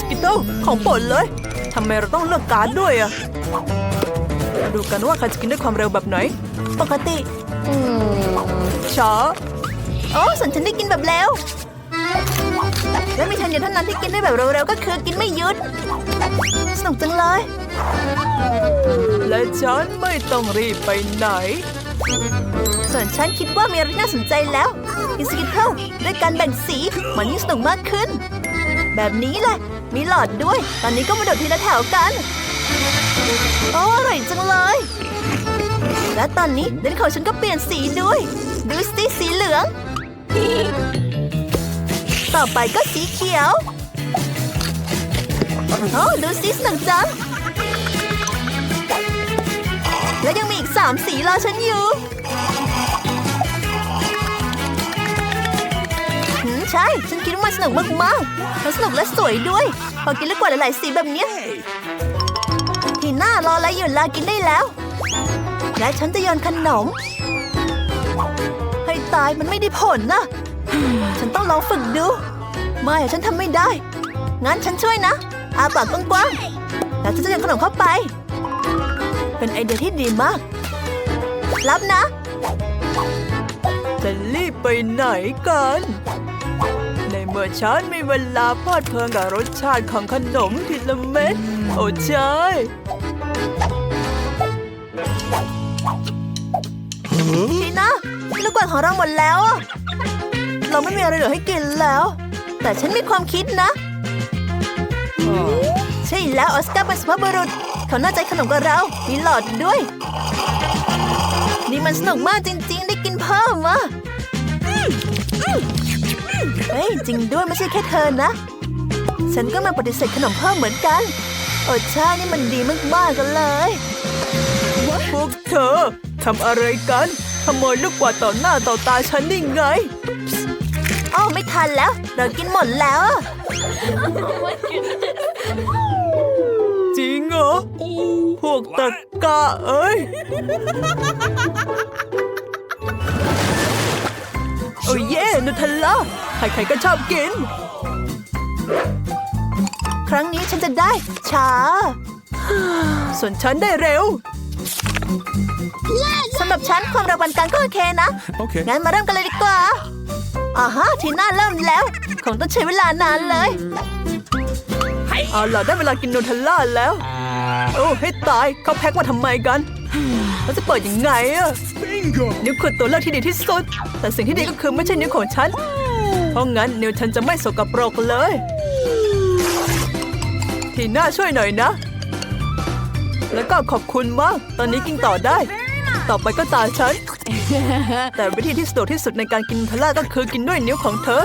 สกิตเติลของโปรดเลยทำไมเราต้องเลือกการ์ดด้วยอะดูกันว่าใครจะกินด้วยความเร็วแบบไหน ปกติช้าโอ้ส่วนฉันได้กินแบบเร็วและมีฉันเดียวเท่านั้นที่กินได้แบบเร็วๆก็คือกินไม่หยุด สนุกจังเลย และฉันไม่ต้องรีบไปไหน ส่วนฉันคิดว่ามีอะไรน่าสนใจแล้วกินสกิทเทิลด้วยการแบ่งสีมันยิ่งสนุกมากขึ้น แบบนี้แหละ มีหลอดด้วย ตอนนี้ก็มาโดดทีละแถวกัน โอ้อร่อยจังเลย และตอนนี้เดนของฉันก็เปลี่ยนสีด้วย ดูสิสีเหลือง ต่อไปก็สีเขียว โอ้ดูสิสนุกจัง และยังมีอีกสามสีรอฉันอยู่ ใช่ ฉันคิดว่ามันสนุกมากๆมันสนุกและสวยด้วย พอกินแล้วกว่าหลายๆสีแบบเนี้ยทีหน้ารออะไรอยู่ลากินได้แล้ว และฉันจะโยนขนม ให้ตายมันไม่ได้ผลนะ ฉันต้องลองฝึกดู ไม่ฉันทำไม่ได้ งั้นฉันช่วยนะ อาปากกว้างๆแล้วฉันจะโยนขนมเข้าไป เป็นไอเดียที่ดีมาก รับนะจะรีบไปไหนกัน เมื่อฉันมีเวลาพลิดเพลินกับรสชาติของขนมทีละเม็ด โอ้ใช่ทีนะลูกกวาดของเราหมดแล้ว เราไม่มีอะไรเหลือให้กินแล้ว แต่ฉันมีความคิดนะ ใช่แล้วออสการ์เป็นสุภาพบุรุษ เขาน่าใจขนมกับเรา มีหลอดด้วย นี่มันสนุกมากจริง ๆ ได้กินเพิ่มอะ เฮ้ยจริงด้วยไม่ใช่แค่เธอนะ ฉันก็มาปฏิเสธขนมเพิ่มเหมือนกันโอ้ใช่นี่มันดีมากๆกันเลยพวกเธอทำอะไรกันขโมยลูกกวาดต่อหน้าต่อตาฉันนี่ไงอ้าวไม่ทันแล้ว เรากินหมดแล้วอะจริงเหรอ พวกตะกะเอ้ย โอ้เย่นูเทลล่าใครๆก็ชอบกิน ครั้งนี้ฉันจะได้ช้า ส่วนฉันได้เร็วสำหรับฉันความเร็วปานกลางก็โอเคนะ Okay. งั้นมาเริ่มกันเลยดีกว่าอ่าฮะทีน่าเริ่มแล้ว คงต้องใช้เวลานานเลยเอาล่ะได้เวลากินนูเทลล่าแล้ว โอ้ให้ตายเขาแพ็คมาทำไมกัน แล้วจะเปิดยังไงอะ Bingo! นิ้วคือตัวเลือกที่ดีที่สุด แต่สิ่งที่ดีก็คือไม่ใช่นิ้วของฉัน เพราะงั้นนิ้วฉันจะไม่สกปรกเลย ทีน่าช่วยหน่อยนะ แล้วก็ขอบคุณมาก ตอนนี้กินต่อได้ ต่อไปก็ตาฉัน แต่วิธีที่สะดวกที่สุดในการกินทะล่าก็คือกินด้วยนิ้วของเธอ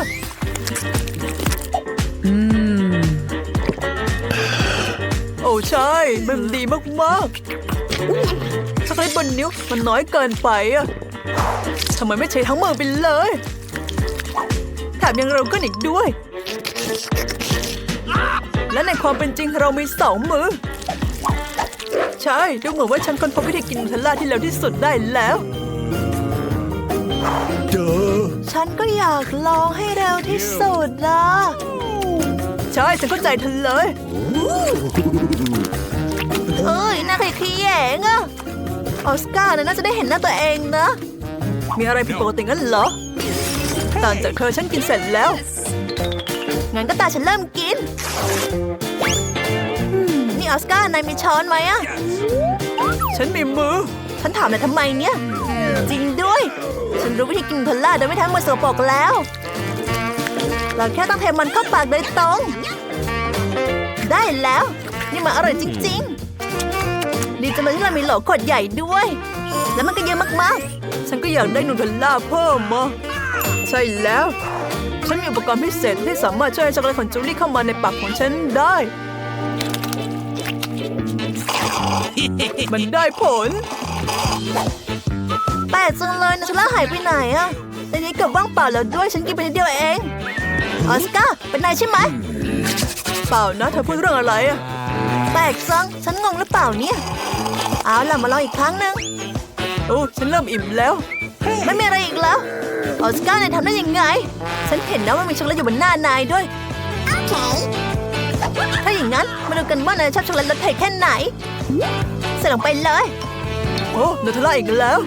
โอ้ใช่ มันดีมากๆช็ อกโกแลตบนนิ้วมันน้อยเกินไปอะทำไมไม่ใช้ทั้งมือไปเลยแถมยังเร็วขึ้นอีกด้วย และในความเป็นจริงเรามีสองมือ ใช่ ดูเหมือนว่าฉันค้นพบวิธีกินนูเทลล่าที่เร็วที่สุดได้แล้วฉันก็อยากลองให้เร็วที่สุดนะใช่ฉันเข้าใจเธอเลย เอ้ยน่าขยะแยงอะ ออสการ์น่ะน่าจะได้เห็นหน้าตัวเองนะ มีอะไรผิดปกติงั้นเหรอต่างจากเธอฉันกินเสร็จแล้ว งั้นก็ตาฉันเริ่มกินอืมนี่ออสการ์นายมีช้อนไหมอะฉันมีมือ ฉันถามนายทำไมเนี่ย จริงด้วย ฉันรู้วิธีกินพลล่าโดยไม่ทำมือสกปรกแล้ว เราแค่ต้องเทมันเข้าปากโดยตรง ได้แล้ว นี่มันอร่อยจริงๆ ดีจังเลยที่เรามีโหลขวดใหญ่ด้วย แล้วมันก็เยอะมากฉันก็อยากได้นูเทลล่าเพิ่มมาใช่แล้ว ฉันมีอุปกรณ์พิเศษที่สามารถช่วยให้ช็อกโกแลตของจูลี่เข้ามาในปากของฉันได้ มันได้ผลๆแต่จังเลยนะชล่าหายไปไหนอะแต่นี้เกับว่างเปล่าแล้วด้วยฉันกินไปนิดเดียวเอง ออสการ์เป็นนายใช่ไหม เปล่านะเธอพูดเรื่องอะไรอะ แปลกจัง ฉันงงหรือเปล่าเนี่ย เอาล่ะมาลองอีกครั้งหนึ่งโอ้ฉันเริ่มอิ่มแล้ว ไม่มีอะไรอีกแล้วออสการ์นายทำได้ยังไง ฉันเห็นนะว่ามีช็อกโกแลตอยู่บนหน้านายด้วย โอเคงั้นมาดูกันว่านายชอบช็อกโกแลตรสเผ็ดแค่ไหน ใส่ลงไปเลย โอ้นูเทลล่าอีกแล้ว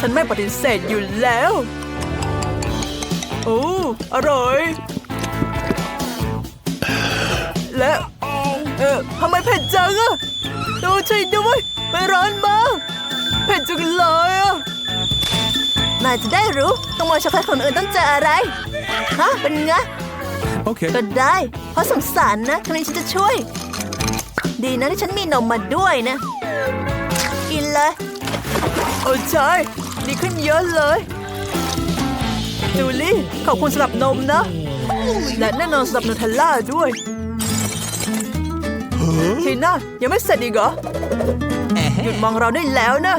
ฉันไม่ปฏิเสธอยู่แล้ว โอ้ อร่อย และ เออทำไมเผ็ดจังอะดูช่วยด้วยไม่ร้อนมากเผ็ดจังเลยอะนายจะได้รู้ต้องมองช็อกโกแลตคนอื่นต้องเจออะไร ฮะ เป็นไง Okay. ก็ได้ เพราะสงสารนะครั้งนี้ฉันจะช่วย ดีนะที่ฉันมีนมมาด้วยนะ กินเลย โอ้ใช่ดีขึ้นเยอะเลยจูลี่ ขอบคุณสำหรับนมนะ และแน่นอนสำหรับนูเทลล่าด้วย ทีน่ายังไม่เสร็จอีกเหรอ หยุดมองเราได้แล้วนะ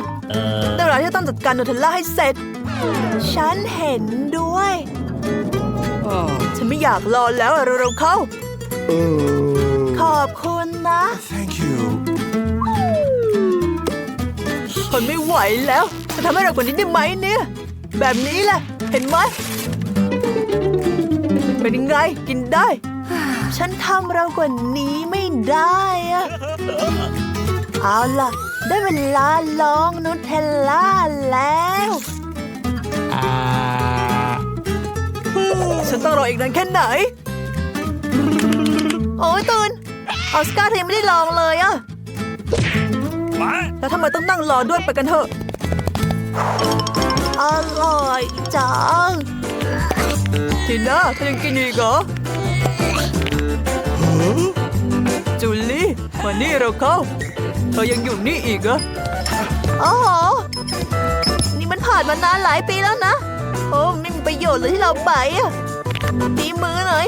แต่เวลาที่ต้องจัดการนูเทลล่าให้เสร็จ ฉันเห็นด้วย ฉันไม่อยากรอแล้วอะเร็วๆเข้า ขอบคุณนะ Thank you. ทนไม่ไหวแล้ว จะทำให้เรากว่านี้ได้ไหมเนี่ย แบบนี้แหละ เห็นไหม เป็นยังไง กินได้ ฉันทำเรากว่านี้ไม่ ได้อะเอาล่ะ ได้เวลาลองนูเทลล่าแล้วฉันต้องรออีกนานแค่ไหน โอ้ยตุนออสการ์เธอยังไม่ได้ลองเลยอะแล้วทำไมต้องนั่งรอด้วยไปกันเถอะ อร่อยจังทีน่าเธอยังกินอีกเหรอ มานี่เราเข้า เธอยังอยู่นี่อีกเหรอโอ้โห นี่มันผ่านมานานหลายปีแล้วนะ โอ้ไม่มีประโยชน์เลยที่เราไปอะตีมือหน่อย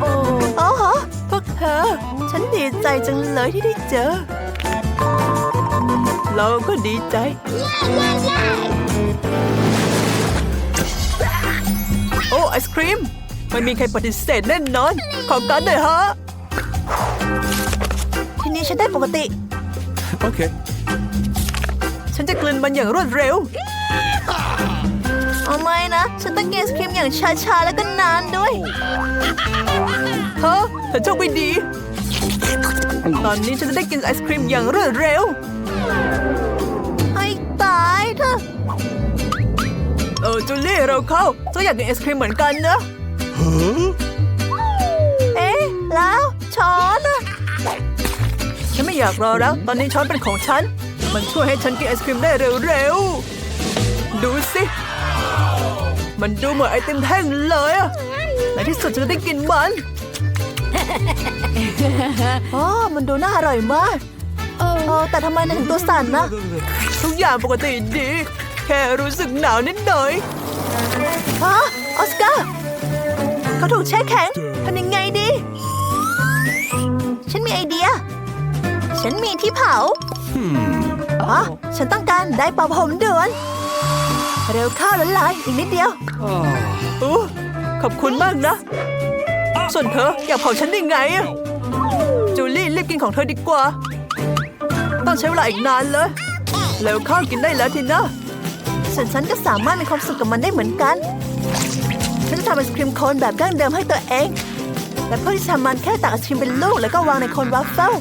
โอ้โอ้โห พวกเธอ ฉันดีใจจังเลยที่ได้เจอ เราก็ดีใจ โอ้ไอศครีม ไม่มีใครปฏิเสธแน่นอน ขอกันหน่อยฮะ ทีนี้ฉันได้ปกติ Okay. ฉันจะกลืนมันอย่างรวดเร็ว เอาไม่นะ ฉันต้องกินไอศครีมอย่างช้าๆ แล้วก็นานด้วยฮะเธอโชคไม่ดี ตอนนี้ฉันจะได้กินไอศครีมอย่างรวดเร็ว ให้ตายเถอะ เออจูลี่เราเข้าฉันอยากกินไอศครีมเหมือนกันนะ Huh? เอ๊ะ แล้วช้อนอะฉันไม่อยากรอแล้ว ตอนนี้ช้อนเป็นของฉัน มันช่วยให้ฉันกินไอศครีมได้เร็วๆ ดูสิ มันดูเหมือนไอติมแท่งเลยอะในที่สุดฉันก็ได้กินมันอ๋อมันดูน่าอร่อยมากเออแต่ทำไมนายถึงตัวสั่นนะ ทุกอย่างปกติดี แค่รู้สึกหนาวนิดหน่อยฮะออสการ์ เขาถูกแช่แข็งทำยังไงดี ฉันมีไอเดีย ฉันมีที่เผาอ๋อฉันต้องการได้เป่าผมด่วนเร็วเข้าละลายอีกนิดเดียวโอ้ขอบคุณมากนะ ส่วนเธออยากเผาฉันได้ไงอะจูลี่รีบกินของเธอดีกว่า ต้องใช้เวลาอีกนานเลยแล้วข้าวกินได้แล้วทีนะส่วนฉันก็สามารถมีความสุขกับมันได้เหมือนกันฉันจะ ทำไอศครีมโคนแบบดั้งเดิมให้ตัวเอง และเพื่อที่จะทำมันแค่ตักไอศครีมเป็นลูกแล้วก็วางในโคนวัฟเฟิล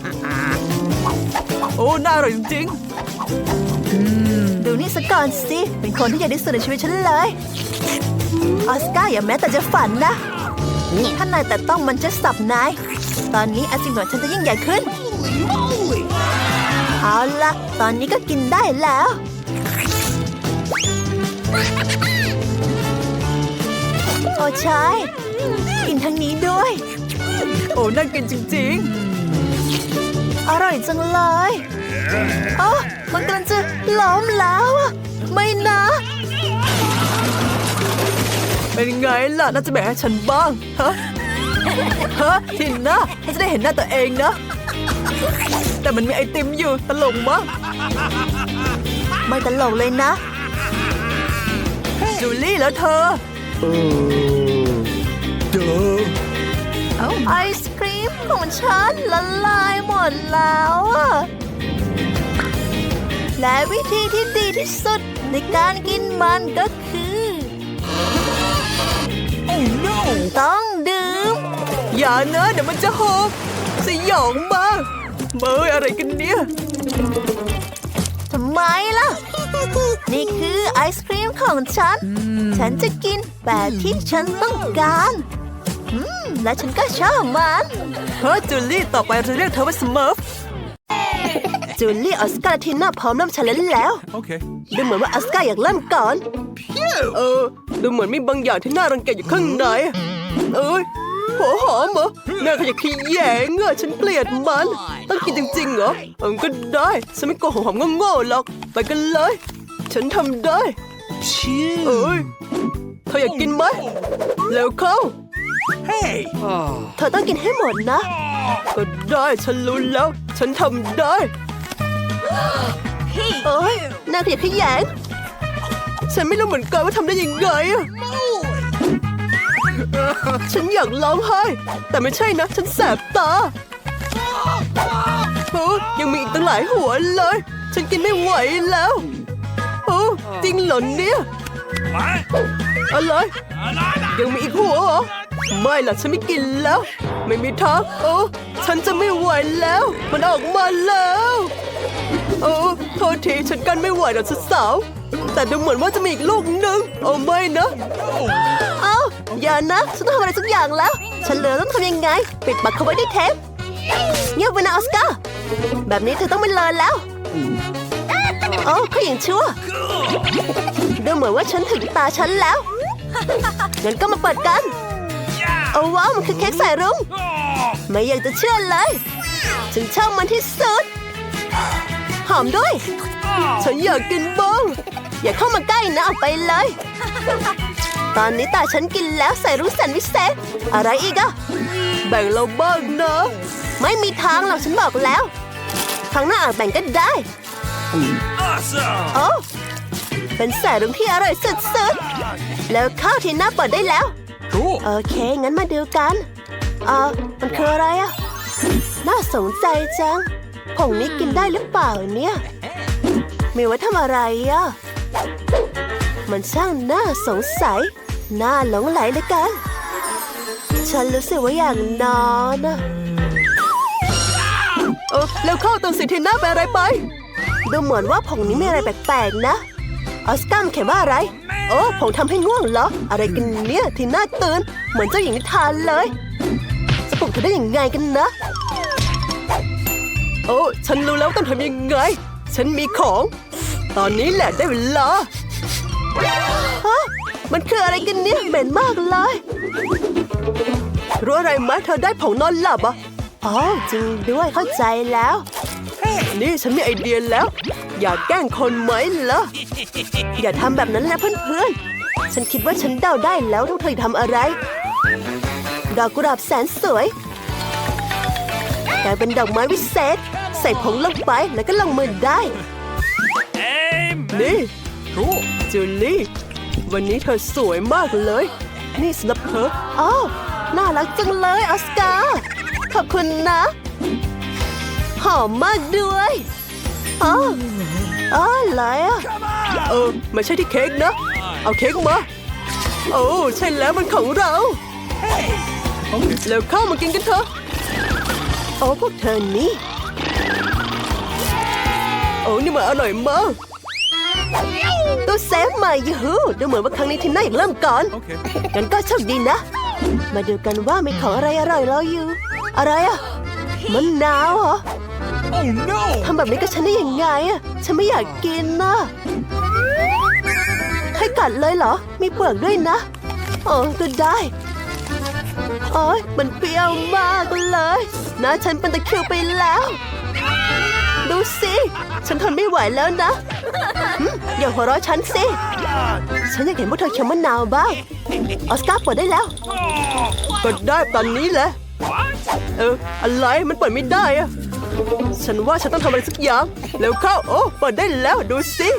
โอ้น่าอร่อยจริงดูนี่ซะก่อนสิ เป็นคนที่ใหญ่ที่สุดในชีวิตฉันเลย ออสการ์อย่าแม้แต่จะฝันนะถ้านายแต่ต้องมันจะสับนาย ตอนนี้ไอศครีมของฉันจะยิ่งใหญ่ขึ้น เอาละ ตอนนี้ก็กินได้แล้วโอ้ใช่กินทั้งนี้ด้วยๆโอ้น่ากินจริงอร่อยจังเลยโอ้มันกำลังจะล้มแล้วอะไม่นะๆเป็นไงล่ะ น่าจะแบ่งให้ฉันบ้าง ฮะ ฮะทินนะฉันจะได้เห็นหน้าตัวเองนะ แต่มันมีไอติมอยู่ตลกมากไม่ตลกเลยนะ จูลี่แล้วเธอ Duh. ไอศครีมของฉันละลายหมดแล้วอะและวิธีที่ดีที่สุดในการกินมันก็คือ ต้องอย่านะเดี๋ยวมันจะหก สยองมากเบยอะไรกันเนี่ย ทำไมล่ะ นี่คือไอศครีมของฉัน ฉันจะกินแบบที่ฉันต้องการอืมและฉันก็ชอบมันเฮ้ยจูลี่ต่อไปเราจะเรียกเธอว่าสเมิร์ฟจูลี่ออสการ์และทีน่าพร้อมเริ่มชาเลนจ์แล้ว Okay. ดูเหมือนว่าออสการ์อยากเริ่มก่อนเออดูเหมือนมีบางอย่างที่น่ารังเกียจอยู่ข้างในเอ้ยหัวหอมเหรอน่าขยะแขยงอะฉันเกลียดมัน ต้องกินจริงๆเหรอเออก็ได้ฉันไม่โกหกหอมโง่ๆหรอกไปกันเลย ฉันทำได้เอ้ยเธออยากกินไหมเร็วเข้า Hey. เธอต้องกินให้หมดนะ ก็ได้ฉันรู้แล้ว ฉันทำได้เอ้ยน่าเกลียดขยงฉันไม่รู้เหมือนกันว่าทำได้ยังไงอะฉันอยากร้องไห้ แต่ไม่ใช่นะ ฉันแสบตาโอ้ยังมีอีกตั้งหลายหัวเลย ฉันกินไม่ไหวแล้วโอ้ จริงเหรอเนี่ยอะไรยังมีอีกหัวเหรอไม่ล่ะฉันไม่กินแล้ว ไม่มีทางโอ้ฉันจะไม่ไหวแล้ว มันออกมาแล้วโอ้โทษทีฉันกันไม่ไหวแล้วสาวๆแต่ดูเหมือนว่าจะมีอีกลูกหนึ่งโอ้ไม่นะเอ้าอย่านะ ฉันต้องทำอะไรสักอย่างแล้ว ฉันเหลือต้องทำยังไง ปิดปากเขาไว้ด้วยเทปเงียบไว้นะออสการ์แบบนี้เธอต้องไม่เลยแล้ว โอ้เขาอย่างชั่ว ดูเหมือนว่าฉันถึงตาฉันแล้วงั้นก็มาเปิดกันเอาว้าวมันคือเค้กใส่รุ้งไม่อยากจะเชื่อเลยฉันชอบมันที่สุด หอมด้วย ฉันอยากกินบ้างอย่าเข้ามาใกล้นะออกไปเลย ตอนนี้ตาฉันกินแล้วใส่รุ้งแสนวิเศษ อะไรอีกอะแบ่งเราบ้างนะ ไม่มีทางหรอกฉันบอกแล้ว ครั้งหน้าอาจแบ่งกันได้ Awesome. โอ้เป็นแสรุ้งที่อร่อยสุดๆ แล้วข้าวที่หน้าเปิดได้แล้ว Cool. โอเค งั้นมาดูกัน เออมันคืออะไรอะน่าสนใจจัง ผงนี้กินได้หรือเปล่าเนี่ย มีไว้ทำอะไรอะมันช่างน่าสงสัย น่าหลงไหลเหลือเกันฉันรู้สึกว่าอยากนอนอะเออแล้วเข้าตอนสิทีน่าไปอะไรไป ดูเหมือนว่าผงนี้มีอะไรแปลกๆนะออสการ์เขียนว่าอะไร โอ้ผงทำให้ง่วงเหรอ อะไรกันเนี่ยที่น่าตื่น เหมือนเจ้าหญิงนิทานเลยจะปลุกเธอได้ยังไงกันนะ โอ้ฉันรู้แล้วต้องทำยังไง ฉันมีของ ตอนนี้แหละได้เวลาฮะมันคืออะไรกันเนี่ยเหม็นมากเลยรู้อะไรไหมเธอได้ผงนอนหลับอะอ๋อจริงด้วยเข้าใจแล้ว นี่ฉันมีไอเดียแล้ว อยากแกล้งคนไหมล่ะ อย่าทำแบบนั้นนะเพื่อนๆ ฉันคิดว่าฉันเดาได้แล้วทุกเธอทำอะไร ดอกกุหลาบแสนสวยกลายเป็นดอกไม้วิเศษ ใส่ผงลงไปแล้วก็ลงมือได้ Amen. นี่ Cool. จูลี่ วันนี้เธอสวยมากเลย นี่สำหรับเธออ๋อน่ารักจังเลยออสการ์ขอบคุณนะ หอมมากด้วยอ๋ออ๋ออะไรอะเออไม่ใช่ที่เค้กนะ เอาเค้กมาโอ้ใช่แล้วมันของเรา Okay. แล้วเข้ามากินกันเถอะโอ้พวกเธอนี่โอ้นี่มันอร่อยมากตัวเซฟใหม่ยูฮูดูเหมือนว่าครั้งนี้ทีน่าอยากเริ่มก่อน Okay. งั้นก็โชคดีนะ มาดูกันว่ามีของอะไรอร่อยรออยู่ อะไรอะมันนาวเหรอ Oh no. ทำแบบนี้กับฉันได้ยังไงอะฉันไม่อยากกินนะให้กัดเลยเหรอ มีเปลือกด้วยนะโอ้ก็ได้โอ้ยมันเปรี้ยวมากเลยนะฉันเป็นตะคริวไปแล้ว ดูสิ ฉันทนไม่ไหวแล้วนะหึอย่าหัวเราะฉันสิ ฉันอยากเห็นพวกเธอเคี้ยวมะนาวบ้าง ออสการ์เปิดได้แล้ว ก็ได้ตอนนี้แหละ เออ อะไร มันเปิดไม่ได้อะ ฉันว่าฉันต้องทำอะไรสักอย่าง แล้วเข้า โอ้ เปิดได้แล้วดูสิ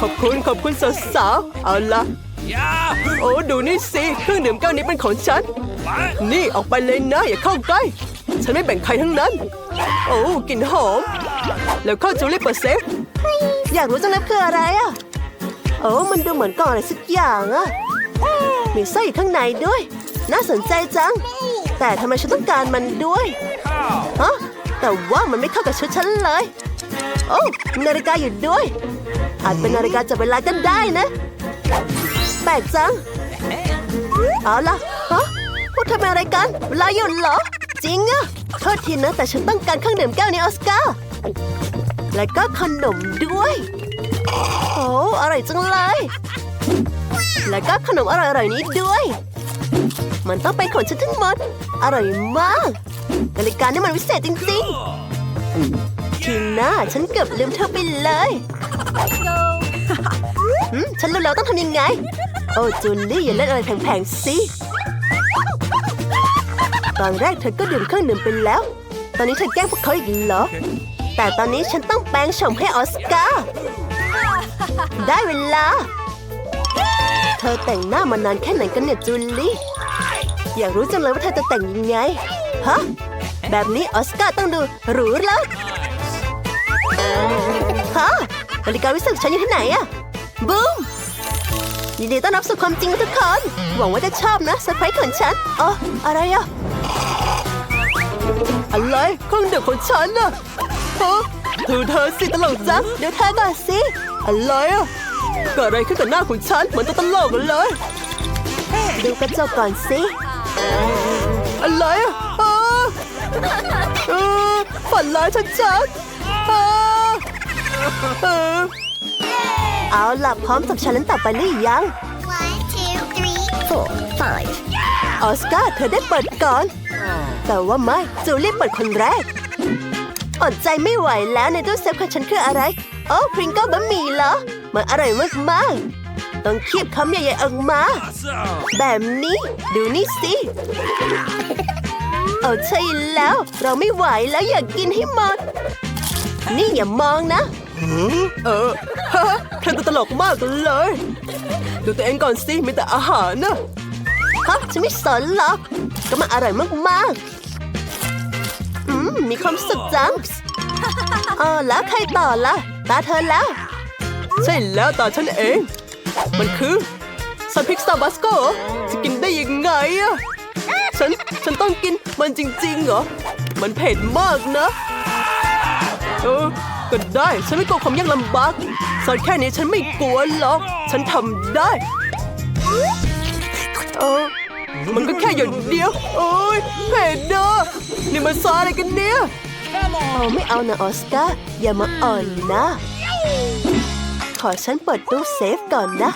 ขอบคุณขอบคุณสาวๆเอาละโอ้ดูนี่สิเครื่องดื่มแก้วนี้เป็นของฉัน นี่ออกไปเลยนะ อย่าเข้าใกล้ ฉันไม่แบ่งใครทั้งนั้น โอ้กลิ่นหอม แล้วเข้าจูเลี่เปิดเซฟอยากรู้จังเลยคืออะไรอะโอ้มันดูเหมือนกล่องอะไรสักอย่างอะมีไส้อยู่ข้างในด้วย น่าสนใจจัง แต่ทำไมฉันต้องการมันด้วย ฮะแต่ว่ามันไม่เข้ากับชุดฉันเลย โอ้นาฬิกาอยู่ด้วย อาจเป็นนาฬิกาจับเวลากันได้นะ แปลกจัง เอาล่ะฮะพวกเธอเป็นอะไรกัน เวลาหยุดเหรอ จริงอะโทษทีนะแต่ฉันต้องการเครื่องดื่มแก้วนี้ออสการ์และก็ขนมด้วย โอ้อร่อยจังเลย แล้วก็ขนมอร่อยๆนี้ด้วย มันต้องเป็นของฉันทั้งหมด อร่อยมากนาฬิกานี่มันวิเศษจริงๆ ทีน่าฉันเกือบลืมเธอไปเลยหืมฉันรู้แล้วต้องทำยังไง โอ้จูลี่อย่าเล่นอะไรแผงๆสิตอนแรกเธอก็ดื่มเครื่องดื่มไปแล้ว ตอนนี้เธอแกล้งพวกเขาอีกเหรอ แต่ตอนนี้ฉันต้องแปลงโฉมให้ออสการ์ ได้เวลา เธอแต่งหน้ามานานแค่ไหนกันเนี่ยจูลี่ อยากรู้จังเลยว่าเธอจะแต่งยังไง ฮะ แบบนี้ออสการ์ต้องดูหรูแล้วฮะบริการวิเศษฉันอยู่ที่ไหนอะบูมยินดีต้อนรับสู่ความจริงทุกคน หวังว่าจะชอบนะเซอร์ไพรส์ของฉันอ๋ออะไรอะอะไรเครื่องดื่มของฉันน่ะฮะถือเธอสิตลกจังเดี๋ยวเธอก่อนสิอะไรอะเกิดอะไรขึ้นกับหน้าของฉันเหมือนตัวตลกเลย ดูกระจกก่อนสิ อะไรอะอ้าเออฝันร้ายชัดๆอ้าเออเอาล่ะพร้อมจับฉันเล่นต่อไปหรือยัง One, two, three, four, five. ออสการ์เธอได้เปิดก่อน แต่ว่าไม่จูเลียเปิดคนแรก อดใจไม่ไหวแล้วในตู้เซฟของฉันคืออะไร โอ้พริงเกิลบะหมี่เหรอ มันอร่อยมากๆ ต้องคีบคำใหญ่ๆออกมา Awesome. แบบนี้ ดูนี่สิเอาใช่แล้ว เราไม่ไหวแล้วอยากกินให้หมด นี่อย่ามองนะ เออฮะเธอตัวตลกมากเลย ดูตัวเองก่อนสิมีแต่อาหารน่ะครับฉันไม่สนหรอกก็มันอร่อยมากๆ อืม มีความสุขจังอ๋อแล้วใครต่อล่ะ ตาเธอแล้ว ใช่แล้วตาฉันเอง มันคือซอสพริกซาบัสโกจะกินได้ยังไงอะฉัน ฉันต้องกินมันจริงๆเหรอ มันเผ็ดมากนะ เออ ก็ได้ ฉันไม่กลัวความยากลำบากซอสแค่นี้ฉันไม่กลัวหรอก ฉันทำได้ เออ มันก็แค่หยดเดียว โอ้ยเผ็ดเด้อนี่มันซอสอะไรกันเนี่ย เอาไม่เอานะออสการ์อย่ามาอ่อนนะ ขอฉันเปิดตู้เซฟก่อนนะ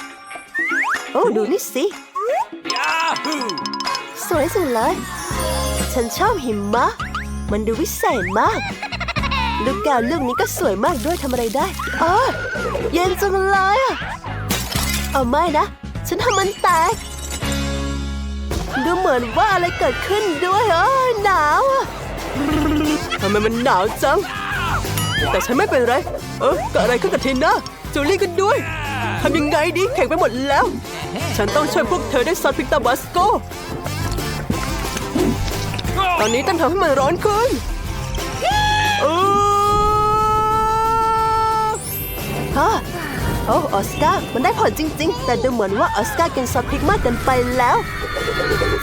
โอ้ ดูนี่สิ สวยสุดเลย ฉันชอบหิมะ มันดูวิเศษมาก ลูกแก้วลูกนี้ก็สวยมากด้วยทำอะไรได้อ๋อเย็นจังเลยอะเอาไม่นะ ฉันทำมันแตก ดูเหมือนว่าอะไรเกิดขึ้นด้วยเอ้หนาวอะทำไมมันหนาวจัง แต่ฉันไม่เป็นไร เออเกิดอะไรขึ้นกับทีน่า จูลี่กันด้วยทำยังไงดีแข็งไปหมดแล้ว ฉันต้องช่วยพวกเธอด้วยซอสพริกตาบาสโก ตอนนี้ต้องทำให้มันร้อนขึ้นเออฮะโอ้ออสการ์มันได้ผลจริง ๆ แต่ดูเหมือนว่าออสการ์กินซอสพริกมากเกินไปแล้ว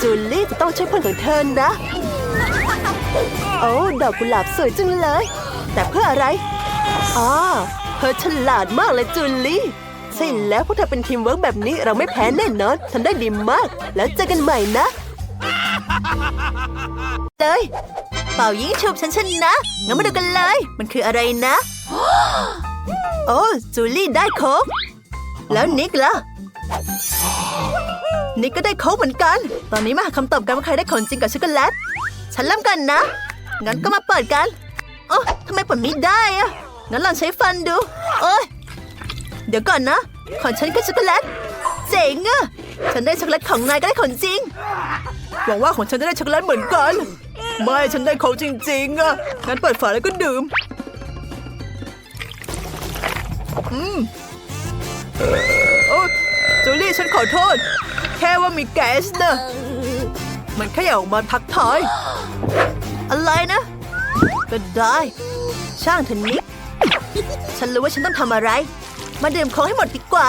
จูลี่จะต้องช่วยเพื่อนของเธอนะ โอ้ดอกกุหลาบสวยจังเลย แต่เพื่ออะไรอ๋อ เธอฉลาดมากเลยจูลี่ใช่แล้วพวกเธอเป็นทีมเวิร์กแบบนี้เราไม่แพ้แน่นอนทำได้ดีมาก แล้วเจอกันใหม่นะเลยเป่ายิงฉุบฉันชนะงั้นมาดูกันเลย มันคืออะไรนะ โอ้จูลี่ได้โค้กแล้วนิกล่ะนิกก็ได้โค้กเหมือนกัน ตอนนี้มาหาคำตอบกันว่าใครได้ของจริงกับช็อกโกแลตฉันเริ่มกันนะงั้นก็มาเปิดกันโอ้ทำไมเปิดไม่ได้อะ งั้นลองใช้ฟันดูโอ้ย เดี๋ยวก่อนนะ ของฉันคือช็อกโกแลต เจ๋งอะฉันได้ช็อกโกแลตของนายก็ได้ของจริง หวังว่าของฉันจะได้ช็อกโกแลตเหมือนกัน ไม่ ฉันได้เขาจริง ๆอะงั้นเปิดฝาแล้วก็ดื่ม อืมเอ่อโอ้จูลี่ฉันขอโทษ แค่ว่ามีแก๊สนะมันแค่อยากออกมาทักทาย อะไรนะ ก็ได้ ช่างเถอะนิก ฉันรู้ว่าฉันต้องทำอะไร มาดื่มของให้หมดดีกว่า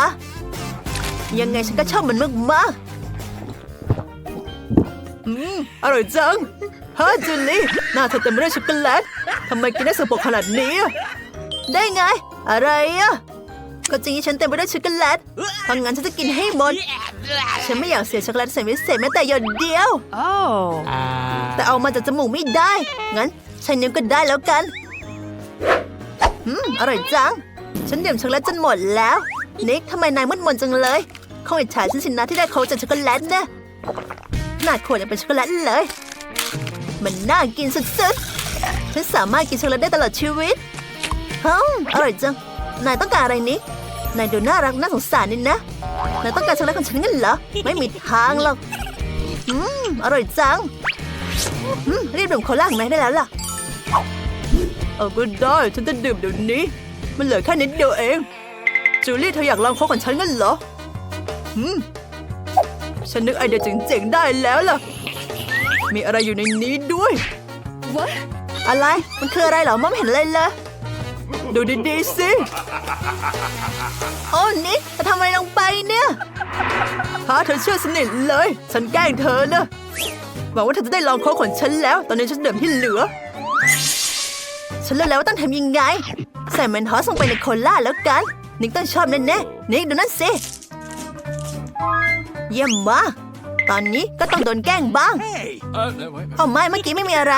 ยังไงฉันก็ชอบมันมากอืมอร่อยจังฮะจูลี่หน้าเธอเต็มไปด้วยช็อกโกแลตทำไมกินได้สกปรกขนาดนี้อะได้ไง อะไรอะก็จริงที่ฉันเต็มไปด้วยช็อกโกแลตเพราะงั้นฉันจะกินให้หมด ฉันไม่อยากเสียช็อกโกแลตใส่พิเศษแม้แต่หยดเดียว แต่เอามาจากจมูกไม่ได้ งั้นใช้นิ้วก็ได้แล้วกัน อืม อร่อยจัง ฉันดื่มช็อกโกแลตจนหมดแล้ว นิกทำไมนายมืดมนจังเลยคงอิจฉาฉันสินะที่ได้โค้กจากช็อกโกแลตนะขนาดขวดยังเป็นช็อกโกแลตเลย มันน่ากินสุดๆ ฉันสามารถกินช็อกโกแลตได้ตลอดชีวิตฮึมอร่อยจัง นายต้องการอะไรนิกนายดูน่ารักน่าสงสารนี่นะ นายต้องการช็อกโกแลตของฉันงั้นเหรอ ไม่มีทางหรอก อืม อร่อยจัง อืม รีบดื่มโคลาของนายได้แล้วล่ะ เอาก็ได้ฉันจะดื่มเดี๋ยวนี้ มันเหลือแค่นิดเดียวเอง จูลี่เธออยากลองโค้กของฉันงั้นเหรออืมฉันนึกไอเดียเจ๋งๆได้แล้วล่ะ มีอะไรอยู่ในนี้ด้วยอะไร มันคืออะไรเหรอมองไม่เห็นเลยเลยดูดีๆสิโอ้นิกจะทำอะไรลงไปเนี่ยพาเธอเชื่อสนิทเลย ฉันแกล้งเธอนะหวังว่าเธอจะได้ลองโค้กของฉันแล้ว ตอนนี้ฉันดื่มที่เหลือ ฉันรู้แล้วว่าต้องทำยังไง ใส่เมนทอสลงไปในโคล่าแล้วกัน นิกต้องชอบแน่ๆนิกดูนั่นสิ เยี่ยมมากตอนนี้ก็ต้องโดนแกล้งบ้างเอาไม่เมื่อกี้ไม่มีอะไร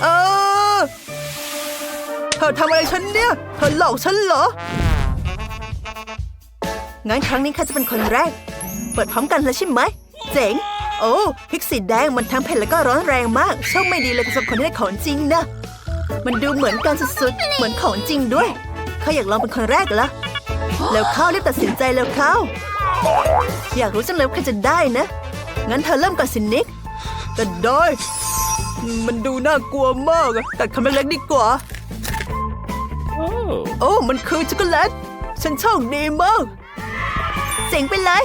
เออ เธอทำอะไรฉันเนี่ย เธอหลอกฉันเหรอ งั้นครั้งนี้ข้าจะเป็นคนแรก เปิดพร้อมกันเลยใช่ไหม เจ๋ง โอ้ พิกสีแดงมันทั้งเผ็ดแล้วก็ร้อนแรงมากโชคไม่ดีเลยสำหรับคนที่ได้ของจริงนะ มันดูเหมือนกันสุดๆ เหมือนของจริงด้วยเขาอยากลองเป็นคนแรกเหรอแล้วเข้ารีบตัดสินใจแล้วเข้า อยากรู้จังเลยว่าใครจะได้นะ งั้นเธอเริ่มก่อนสินิกแต่ได้มันดูน่ากลัวมากอะตัดคำเล็กๆดีกว่า Oh. โอ้ มันคือช็อกโกแลต ฉันโชคดีมากเจ๋งไปเลย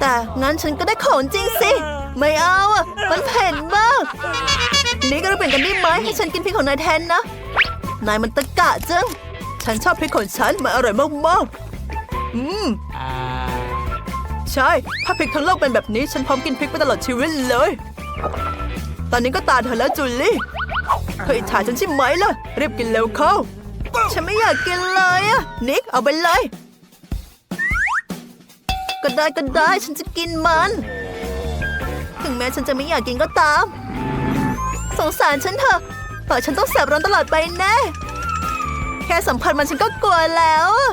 แต่งั้นฉันก็ได้ของจริงสิ ไม่เอาอะ มันเผ็ดมาก นี่ก็เราเปลี่ยนกันได้ไหมให้ฉันกินพริกของนายแทนนะ นายมันตะกะจัง ฉันชอบพริกของฉันมันอร่อยมากๆ อืม Ah. ใช่ ถ้าพริกทั้งโลกเป็นแบบนี้ฉันพร้อมกินพริกไปตลอดชีวิตเลย ตอนนี้ก็ตาเธอแล้วจูลี่ เธออิจฉาฉันใช่ไหมล่ะ รีบกินเร็วเข้า ฉันไม่อยากกินเลยอะนิกเอาไปเลย ก็ได้ก็ได้ฉันจะกินมัน ถึงแม้ฉันจะไม่อยากกินก็ตาม สงสารฉันเถอะปล่อยฉันต้องแสบร้อนตลอดไปแน่แค่สัมผัสมันฉันก็กลัวแล้วอะ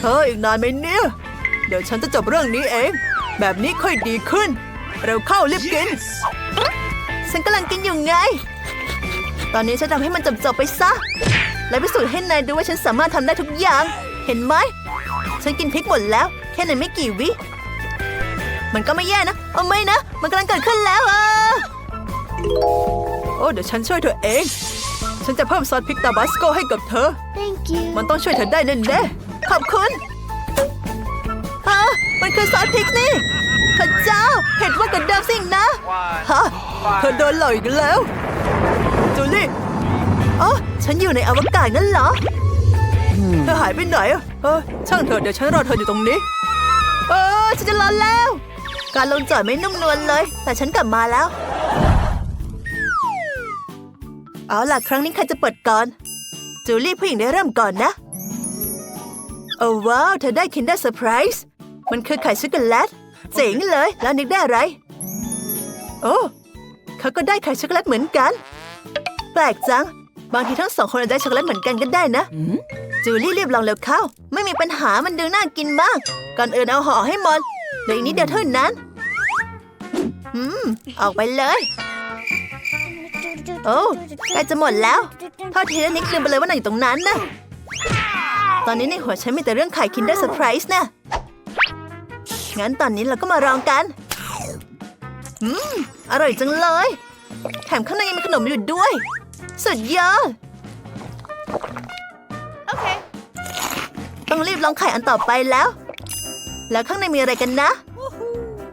เธออีกนานไหมเนี่ย เดี๋ยวฉันจะจบเรื่องนี้เอง แบบนี้ค่อยดีขึ้น เร็วเข้ารีบกิน ฉันกำลังกินอยู่ไง ตอนนี้ฉันทำให้มันจบจบๆไปซะ และพิสูจน์ให้นายดูว่าฉันสามารถทำได้ทุกอย่าง เห็นไหม ฉันกินพริกหมดแล้ว แค่ในไม่กี่วิ มันก็ไม่แย่นะ เอาไม่นะ มันกำลังเกิดขึ้นแล้วอะโอ้เดี๋ยวฉันช่วยเธอเอง ฉันจะเพิ่มซอสพริกตาบาสโกให้กับเธอ Thank you. มันต้องช่วยเธอได้แน่ๆขอบคุณฮะมันคือซอสพริกนี่พระเจ้าเผ็ดว่ากว่าเดิมสิ่งนะฮะเธอโดนหลอกอีกแล้วจูลี่อ๋อฉันอยู่ในอวกาศนั่นเหรอเธอหายไปไหนอะเออช่างเถอะเดี๋ยวฉันรอเธออยู่ตรงนี้ เออฉันจะร้อนแล้ว การลงจอดไม่นุ่มนวลเลย แต่ฉันกลับมาแล้ว เอาล่ะครั้งนี้ใครจะเปิดก่อน จูลี่ผู้หญิงได้เริ่มก่อนนะ โอ้ว้าว เธอได้คินเดอร์เซอร์ไพรส์มันคือไข่ช็อกโกแลตเจ๋งเลย แล้วนิกได้อะไร โอ้เขาก็ได้ไข่ช็อกโกแลตเหมือนกัน แปลกจัง บางทีทั้งสองคนอาจจะได้ช็อกโกแลตเหมือนกันก็ได้นะ จูลี่รีบลองเร็วเข้า ไม่มีปัญหามันดูน่ากินมาก ก่อนอื่นเอาห่อให้หมดเหลืออีกนิดเดียวเท่านั้นอืม ออกไปเลย โอ้ใกล้จะหมดแล้วโทษทีนะนิกลืมไปเลยว่านายอยู่ตรงนั้นนะ ตอนนี้ในหัวฉันมีแต่เรื่องไข่คินเดอร์เซอร์ไพรส์นะ งั้นตอนนี้เราก็มาลองกัน อืม อร่อยจังเลย แถมข้างในยังมีขนมอยู่ด้วย สุดยอดต้องรีบลองไข่อันต่อไปแล้ว แล้วข้างในมีอะไรกันนะ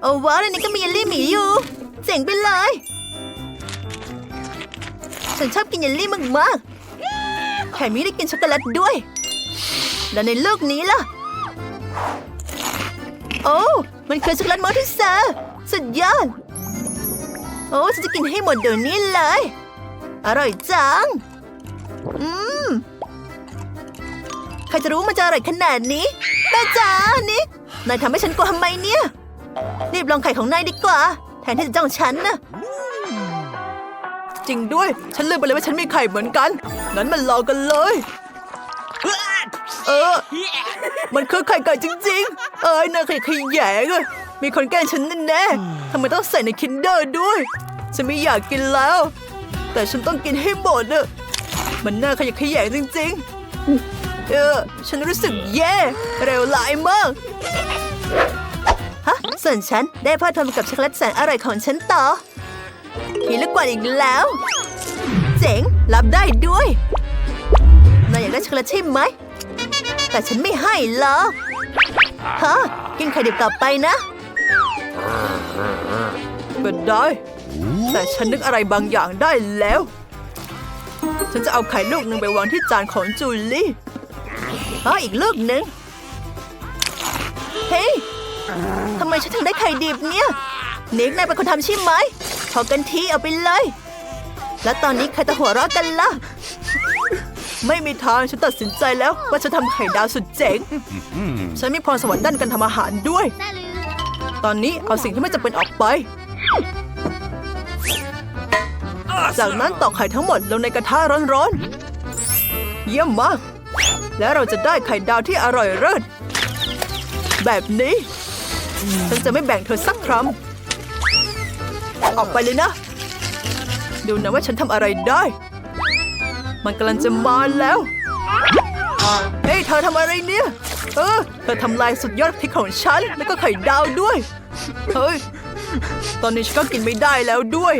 โอ้ว้าวในนี้ก็มีเยลลี่หมีอยู่ เจ๋งไปเลย ฉันชอบกินเยลลี่มากๆแถมมีได้กินช็อกโกแลตด้วย แล้วในลูกนี้ล่ะ โอ้ มันคือช็อกโกแลตมอลทิเซอร์สุดยอด โอ้ฉันจะกินให้หมดเดี๋ยวนี้เลย อร่อยจัง อืม ใครจะรู้มันจะอร่อยขนาดนี้ แม่จ๋านิกนายทำให้ฉันกลัวทำไมเนี่ย รีบลองไข่ของนายดีกว่า แทนที่จะจ้องฉันนะ จริงด้วย ฉันลืมไปเลยว่าฉันมีไข่เหมือนกันงั้นมันลองกันเลย เออ มันคือไข่ไก่จริง ๆ เอ้ยน่าขยะแขยงอะมีคนแกล้งฉันแน่ๆทำไมต้องใส่ในคินเดอร์ด้วย ฉันไม่อยากกินแล้ว แต่ฉันต้องกินให้หมดอะมันน่าขยะขยงจริง ๆ เออ ฉันรู้สึกแย่เร็วลายมาก ฮะ ส่วนฉันได้พลิดเพลินกับช็อกโกแลตแสนอร่อยของฉันต่อ มีลูกกวาอีกแล้ว เจ๋ง รับได้ด้วยนายอยากได้ช็อกโกแลตใช่ไหม แต่ฉันไม่ให้หรอกฮะกินไข่ดิบกลับไปนะก็ได้ แต่ฉันนึกอะไรบางอย่างได้แล้ว ฉันจะเอาไข่ลูกหนึ่งไปวางที่จานของจูลี่อ๋ออีกลูกหนึ่งเฮ้ยทำไมฉันถึงได้ไข่ดิบเนี่ยนิกนายเป็นคนทำใช่ไหม พอกันทีเอาไปเลย แล้วตอนนี้ใครจะหัวเราะกันล่ะ ไม่มีทางฉันตัดสินใจแล้วว่าจะทำไข่ดาวสุดเจ๋ง ฉันมีพรสวรรค์ด้านการทำอาหารด้วย ตอนนี้เอาสิ่งที่ไม่จำเป็นออกไป จากนั้นตอกไข่ทั้งหมดลงในกระทะร้อนๆ เยี่ยมมาก แล้วเราจะได้ไข่ดาวที่อร่อยเลิศแบบนี้ ฉันจะไม่แบ่งเธอสักคำ ออกไปเลยนะ ดูนะว่าฉันทำอะไรได้ มันกำลังจะมาแล้ว เฮ้ยเธอทำอะไรเนี่ย เออ เธอทำลายสุดยอดพริกของฉัน แล้วก็ไข่ดาวด้วย เฮ้ย ตอนนี้ฉันก็กินไม่ได้แล้วด้วย